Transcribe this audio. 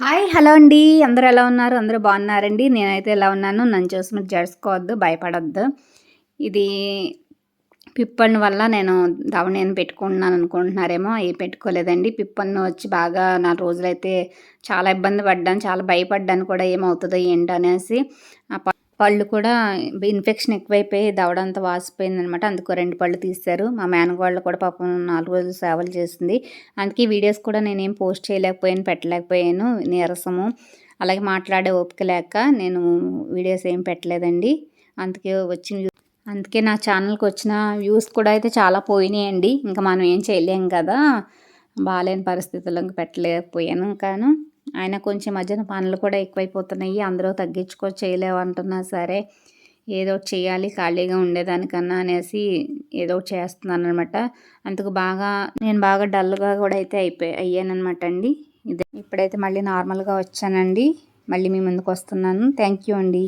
Hi hello అండి. అందరూ ఎలా ఉన్నారు? అందరూ బాగున్నారండి. నేనైతే ఎలా ఉన్నాను? నన్ను చూసి మీరు జడుచుకోవద్దు భయపడొద్దు. ఇది పిప్పన్న వల్ల నేను దవణేను పెట్టుకుంటున్నాను అనుకుంటున్నారేమో ఏ పెట్టుకోలేదండి. పిప్పన్ను వచ్చి బాగా నాలుగు రోజులైతే చాలా ఇబ్బంది పడ్డాను చాలా భయపడ్డాను కూడా ఏమవుతుందో ఏంటనేసి పళ్ళు కూడా ఇన్ఫెక్షన్ ఎక్కువైపోయి దవడంతా వాసిపోయింది అనమాట అందుకు రెండు పళ్ళు తీశారు. మా మేనగోళ్ళు కూడా పాపం నాలుగు రోజులు సేవలు చేసింది. అందుకే వీడియోస్ కూడా నేనేం పోస్ట్ చేయలేకపోయాను పెట్టలేకపోయాను. నీరసము. అలాగే మాట్లాడే ఓపిక లేక నేను వీడియోస్ ఏం పెట్టలేదండి. అందుకే వచ్చిన అందుకే నా ఛానల్కి వచ్చిన వ్యూస్ కూడా అయితే చాలా పోయినాయండి. ఇంకా మనం ఏం చేయలేం కదా. బాగాలేని పరిస్థితుల్లో పెట్టలేకపోయాను కానీ ఆయన కొంచెం మధ్యన పనులు కూడా ఎక్కువైపోతున్నాయి. అందరూ తగ్గించుకో చేయలేవు అంటున్నా సరే ఏదో చేయాలి ఖాళీగా ఉండేదానికన్నా అనేసి ఏదో చేస్తున్నాను అనమాట అందుకు బాగా నేను బాగా డల్గా కూడా అయితే అయిపోయి అయ్యానమాట అండి. ఇదే. ఇప్పుడైతే మళ్ళీ నార్మల్గా వచ్చానండి. మళ్ళీ మీ ముందుకు వస్తున్నాను. థ్యాంక్ యూ అండి.